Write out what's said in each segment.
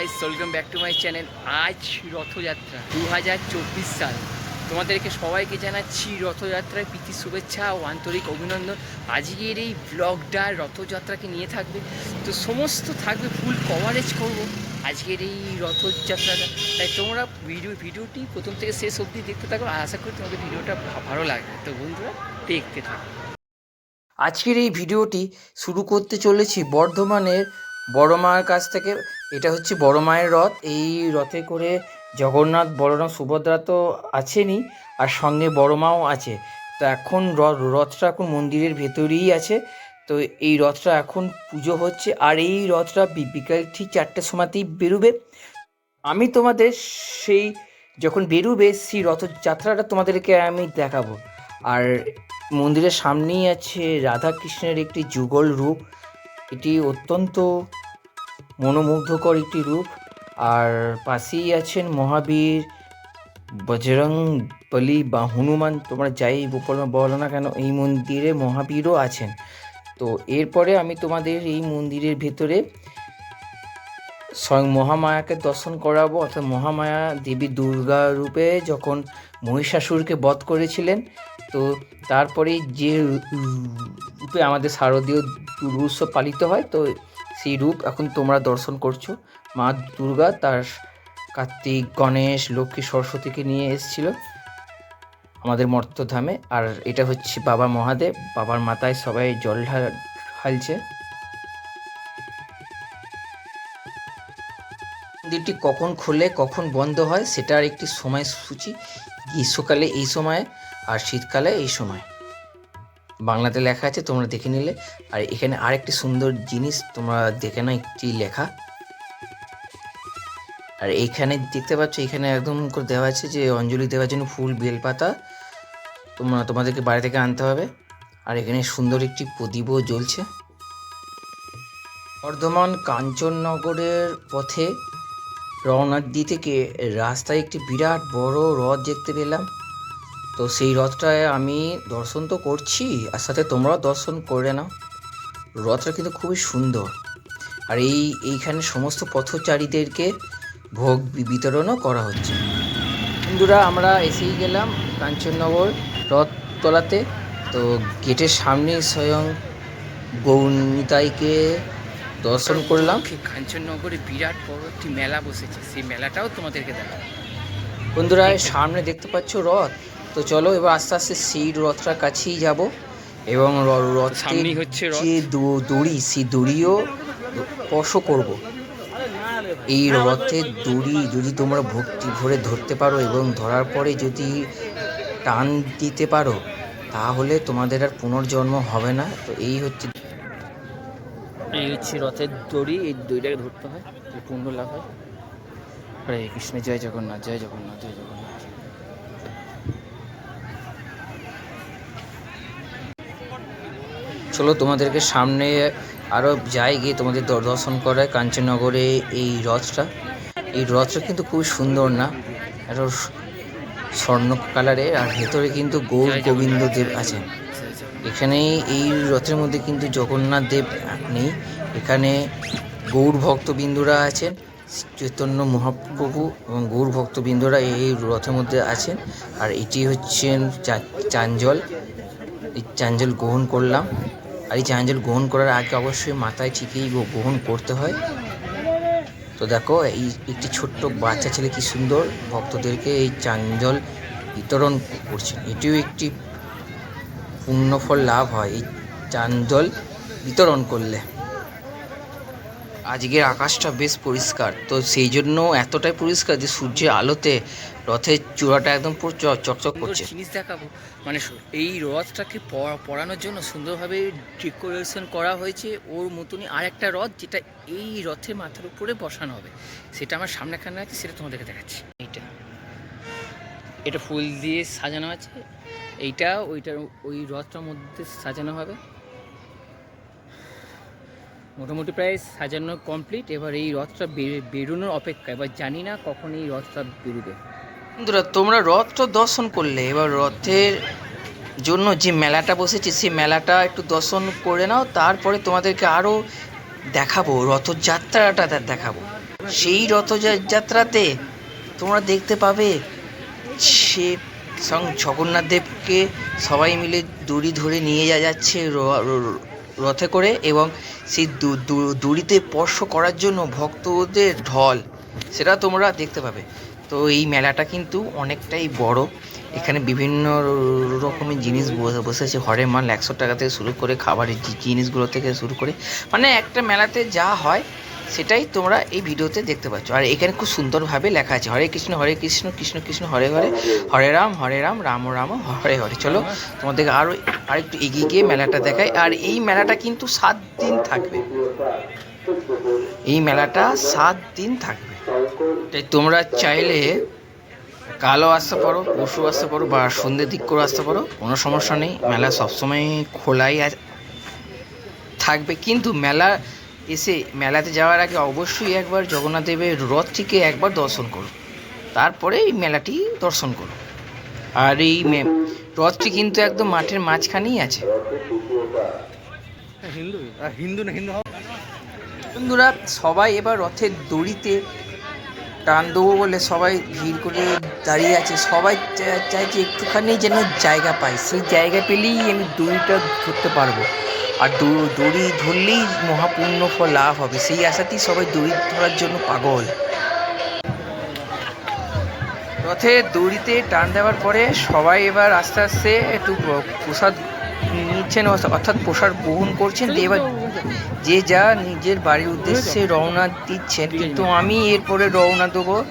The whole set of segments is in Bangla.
Guys welcome back to my channel আজ রথযাত্রা দু হাজার চব্বিশ সাল। তোমাদেরকে সবাইকে জানাচ্ছি রথযাত্রায় প্রীতি, শুভেচ্ছা ও আন্তরিক অভিনন্দন। আজকের এই ব্লগটা রথযাত্রাকে নিয়ে থাকবে। তো সমস্ত থাকবে ফুল কভারেজ করব আজকের এই রথযাত্রাটা। তাই তোমরা ভিডিও ভিডিওটি প্রথম থেকে শেষ অবধি দেখতে থাকো। আর আশা করি তোমাদের ভিডিওটা ভালো লাগবে। তো বন্ধুরা, দেখতে থাকো। আজকের এই ভিডিওটি শুরু করতে চলেছি বর্ধমানের বড় মায়ের কাছ থেকে। এটা হচ্ছে বড় মায়ের রথ। এই রথে করে জগন্নাথ, বলরাম, সুভদ্রা তো আছেনই আর সঙ্গে বড় মাও আছে। তো এখন রথটা এখন মন্দিরের ভেতরেই আছে। তো এই রথটা এখন পুজো হচ্ছে আর এই রথটা বিকাল ঠিক চারটের সময়তেই বেরোবে। আমি তোমাদের সেই যখন বেরোবে সেই রথযাত্রাটা তোমাদেরকে আমি দেখাবো। আর মন্দিরের সামনেই আছে রাধা কৃষ্ণের একটি যুগল রূপ। এটি অত্যন্ত মনোমুগ্ধকর একটি রূপ। আর পাশেই আছেন মহাবীর, বজরং বলি বা হনুমান। তোমরা যাই বলো না কেন, এই মন্দিরে মহাবীরও আছেন। তো এরপরে আমি তোমাদের এই মন্দিরের ভেতরে স্বয়ং মহামায়াকে দর্শন করাবো। অর্থাৎ মহামায়া দেবী দুর্গা রূপে যখন মহিষাসুরকে বধ করেছিলেন, তো তারপরে যে রূপে আমাদের শারদীয় উৎসব পালিত হয়, তো সেই রূপ এখন তোমরা দর্শন করছ। মা দুর্গা তার কার্তিক, গণেশ, লক্ষ্মী, সরস্বতীকে নিয়ে এসেছিল আমাদের মর্তধামে। আর এটা হচ্ছে বাবা মহাদেব, বাবার মাথায় সবাই জল ঢাল- ঢালছে। মন্দিরটি কখন খোলে, কখন বন্ধ হয়, সেটার একটি সময়সূচি গ্রীষ্মকালে এই সময়, আর শীতকালে এই সময়। বাংলাতে লেখা আছে, তোমরা দেখে নিলে। আর এখানে আরেকটি সুন্দর জিনিস, তোমরা দেখে নাও একটি লেখা। আর এইখানে দেখতে পাচ্ছ, এখানে একদম করে দেওয়া আছে যে, অঞ্জলি দেওয়ার জন্য ফুল, বেলপাতা তোমরা, তোমাদেরকে বাড়ি থেকে আনতে হবে। আর এখানে সুন্দর একটি প্রদীপও জ্বলছে। বর্ধমান কাঞ্চননগরের পথে রওনা দিতে থেকে রাস্তায় একটি বিরাট বড় রথ দেখতে পেলাম। তো সেই রথটায় আমি দর্শন তো করছি আর সাথে তোমরাও দর্শন করে নাও। রথটা কিন্তু খুবই সুন্দর। আর এই এইখানে সমস্ত পথচারীদেরকে ভোগ বিতরণও করা হচ্ছে। বন্ধুরা আমরা এসেই গেলাম কাঞ্চননগর রথ রথতলাতে। তো গেটের সামনে স্বয়ং গৌনিতাইকে দর্শন করলাম। কাঞ্চননগরে বিরাট বড় একটি মেলা বসেছে। সেই মেলাটাও তোমাদেরকে দেখাবো। বন্ধুরা সামনে দেখতে পাচ্ছ রথ। তো চলো এবার আস্তে আস্তে সেই রথটার কাছেই যাব। এবং র- রথের সামনেই হচ্ছে যে দ- দড়ি সেই দড়িও স্পর্শ করব। এই রথের দড়ি যদি তোমরা ভক্তি ভরে ধরতে পারো এবং ধরার পরে যদি টান দিতে পারো তাহলে তোমাদের আর পুনর্জন্ম হবে না। তো এই হচ্ছে এই হচ্ছে রথের দড়ি। এই দড়িটাকে ধরতে হয় পুণ্য লাভ হয়। হরে কৃষ্ণ জয় জগন্নাথ জয় জগন্নাথ জয় জগন্নাথ। চলো তোমাদেরকে সামনে আরও যাই গিয়ে তোমাদের দর- দর্শন করায় কাঞ্চননগরে এই রথটা এই রথটা কিন্তু খুব সুন্দর না? স- স্বর্ণ কালারের আর ভেতরে কিন্তু গৌর গোবিন্দ দেব আছেন। এখানে এই রথের মধ্যে কিন্তু জগন্নাথ দেব নেই। এখানে গৌর ভক্তবিন্দুরা আছেন, চৈতন্য মহাপ্রভু এবং গৌর ভক্তবিন্দুরা এই রথের মধ্যে আছেন। আর এটি হচ্ছেন চাঞ্জল। এই চাঞ্জল গ্রহণ করলাম। আর এই চাঞ্জল গ্রহণ করার আগে অবশ্যই মাথায় ঠিকই গ্রহণ করতে হয়। তো দেখো, এই একটি ছোট্ট বাচ্চা ছেলে কি সুন্দর। ভক্তদেরকে এই চাঞ্জল বিতরণ করছেন। এটিও একটি পূর্ণফল লাভ হয়, এই চাঞ্জল বিতরণ করলে। আজকের আকাশটা বেশ পরিষ্কার। তো সেই জন্য এতটাই পরিষ্কার যে সূর্যের আলোতে রথের চূড়াটা একদম পুরো চকচক করছে। জিনিস দেখাবো। মানে এই রথটাকে প- পরানোর জন্য সুন্দরভাবে ডেকোরেশন করা হয়েছে। ওর মতনই আর একটা রথ যেটা এই রথের মাথার উপরে বসানো হবে। সেটা আমার সামনেখানে আছে সেটা তোমাদেরকে দেখাচ্ছি। এইটা। এটা ফুল দিয়ে সাজানো আছে। এইটা ওইটার ওই রথটার মধ্যে সাজানো হবে। মোটামুটি প্রায় সাজানো কমপ্লিট এবার এই রথটা বেরোনোর অপেক্ষা। এবার জানি না কখন এই রথটা বেরোবে। বন্ধুরা, তোমরা রথটা দর্শন করলে, এবার রথের জন্য যে মেলাটা বসেছে, সেই মেলাটা একটু দর্শন করে নাও। তারপরে তোমাদেরকে আরও দেখাবো, রথযাত্রাটা দেখাবো। সেই রথযাত্রাতে তোমরা দেখতে পাবে সে সং জগন্নাথ দেবকে সবাই মিলে দড়ি ধরে নিয়ে যা যাচ্ছে রথে করে এবং সেই দড়িতে স্পর্শ করার জন্য ভক্তদের ঢল, সেটা তোমরা দেখতে পাবে। তো এই মেলাটা কিন্তু অনেকটাই বড়। এখানে বিভিন্ন রকমের জিনিস বসে- বসেছে। হরের মাল একশো টাকা থেকে শুরু করে খাবারের জিনিসগুলো থেকে শুরু করে। মানে একটা মেলাতে যা হয় সেটাই তোমরা এই ভিডিওতে দেখতে পাচ্ছ। আর এখানে খুব সুন্দরভাবে লেখা আছে, হরে কৃষ্ণ হরে কৃষ্ণ কৃষ্ণ কৃষ্ণ, হরে হরে হরে রাম হরে রাম রাম রাম হরে হরে। চলো তোমাদেরকে আরও আরেকটু এগিয়ে গিয়ে মেলাটা দেখায় আর এই মেলাটা কিন্তু সাত দিন থাকবে। এই মেলাটা সাত দিন থাকবে। তাই তোমরা চাইলে কালও আসতে পারো পরশু আসতে পারো, বা সন্ধ্যের দিক করে আসতে পারো, কোনো সমস্যা নেই। মেলা সবসময় খোলাই থাকবে। কিন্তু মেলা এসে মেলাতে যাওয়ার আগে অবশ্যই একবার জগন্নাথ দেবের রথটিকে একবার দর্শন করো তারপরে এই মেলাটি দর্শন করো আর এই রথটি কিন্তু একদম মাঠের মাঝখানেই আছে। হিন্দু হিন্দু না হিন্দু বন্ধুরা সবাই এবার রথের দড়িতে টান দেবো বলে সবাই ভিড় করে দাঁড়িয়ে আছে। সবাই চাইছে একটুখানি যেন জায়গা পাই। সেই জায়গা পেলেই আমি দড়িটা ধরতে পারব। আর দড়- ধরলেই মহাপূর্ণ ফল লাভ হবে। সেই আশাতেই সবাই দড়ি ধরার জন্য পাগল। রথে দড়িতে টান দেওয়ার পরে সবাই এবার আস্তে আস্তে একটু প্রসাদ নিচ্ছেন অর্থাৎ প্রসাদ গ্রহণ করছেন। এবার যে যা নিজের বাড়ির উদ্দেশ্যে রওনা দিচ্ছেন। কিন্তু আমি এরপরে রওনা দেবো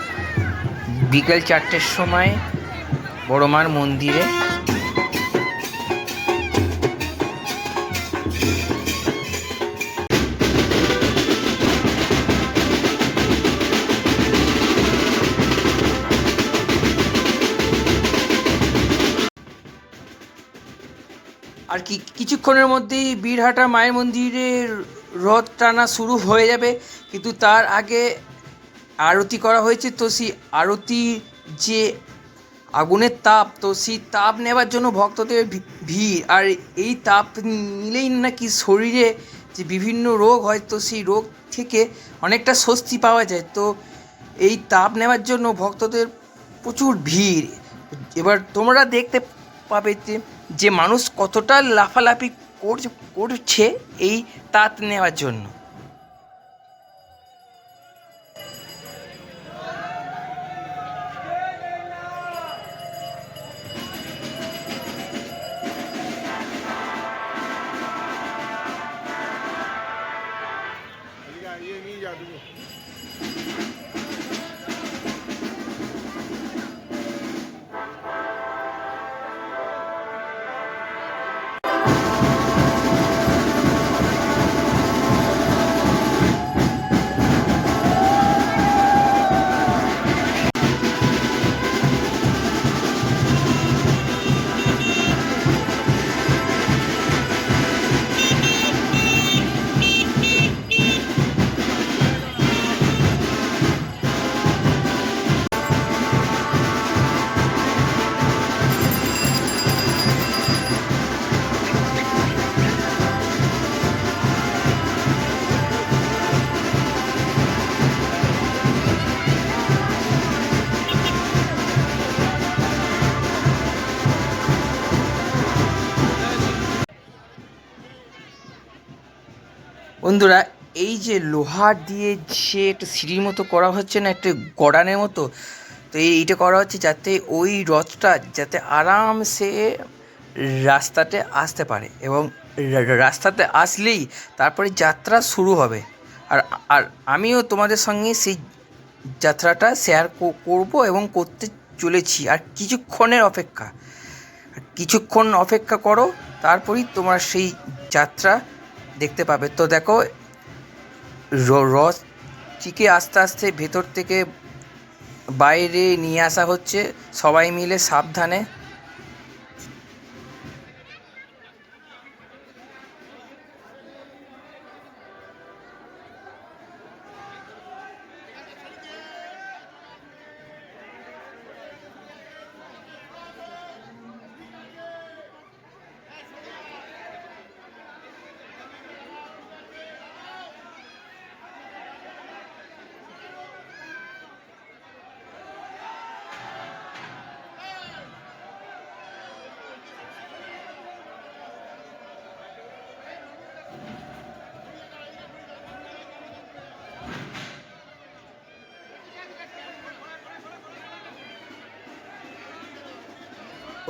বিকেল চারটের সময় বড়মার মন্দিরে। কিছুক্ষণের মধ্যেই বীরহাটা মায়ের মন্দিরে রথ টানা শুরু হয়ে যাবে। কিন্তু তার আগে আরতি করা হয়েছে। তো সেই আরতি যে আগুনের তাপ, তো সেই তাপ নেবার জন্য ভক্তদের ভিড়। আর এই তাপ নিলেই নাকি শরীরে যে বিভিন্ন রোগ হয়, তো সেই রোগ থেকে অনেকটা স্বস্তি পাওয়া যায়। তো এই তাপ নেওয়ার জন্য ভক্তদের প্রচুর ভিড়। এবার তোমরা দেখতে পাবে যে যে মানুষ কতটা লাফালাফি করছে এই তাত নেওয়ার জন্য। বন্ধুরা, এই যে লোহার দিয়ে যে একটা সিঁড়ির মতো করা হচ্ছে না, একটা গড়ানের মতো, তো এইটা করা হচ্ছে যাতে ওই রথটা যাতে আরামসে রাস্তাতে আসতে পারে এবং রাস্তাতে আসলেই তারপরে যাত্রা শুরু হবে। আর আর আমিও তোমাদের সঙ্গে সেই যাত্রাটা শেয়ার করব এবং করতে চলেছি। আর কিছুক্ষণের অপেক্ষা, কিছুক্ষণ অপেক্ষা করো, তারপরেই তোমার সেই যাত্রা দেখতে পাবে। তো দেখো, র- চিকে আস্তে আস্তে ভেতর থেকে বাইরে নিয়ে আসা হচ্ছে। সবাই মিলে সাবধানে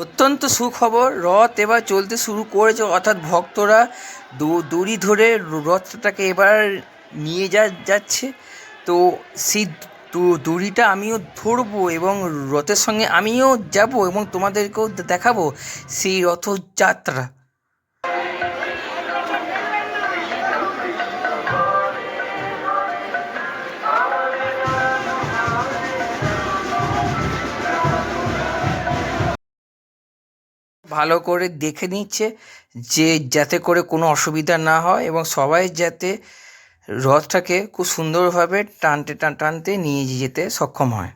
অত্যন্ত সুখবর। রথ এবার চলতে শুরু করেছে, অর্থাৎ ভক্তরা দড়ি ধরে রথটাকে এবার নিয়ে যা যাচ্ছে। তো সেই দড়িটা আমিও ধরবো এবং রথের সঙ্গে আমিও যাব এবং তোমাদেরকেও দেখাবো সেই রথযাত্রা। ভালো করে দেখে নিচ্ছে যে যাতে করে কোনো অসুবিধা না হয় এবং সবাই যাতে রথটাকে খুব সুন্দরভাবে টানতে, টান- টানতে নিয়ে যেতে সক্ষম হয়।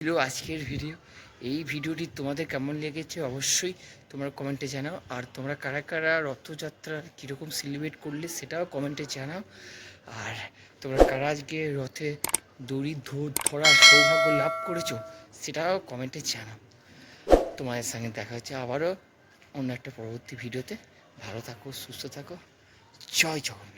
ছিল আজকের ভিডিও এই ভিডিওটি তোমাদের কেমন লেগেছে অবশ্যই তোমরা কমেন্টে জানাও। আর তোমরা কারা কারা রথযাত্রা কীরকম সেলিব্রেট করলে সেটাও কমেন্টে জানাও। আর তোমরা কারা আজকে রথে দড়ি ধরার সৌভাগ্য লাভ করেছ সেটাও কমেন্টে জানাও। তোমাদের সঙ্গে দেখা হচ্ছে আবারও অন্য একটা পরবর্তী ভিডিওতে ভালো থাকো, সুস্থ থাকো। জয় জগন্নাথ।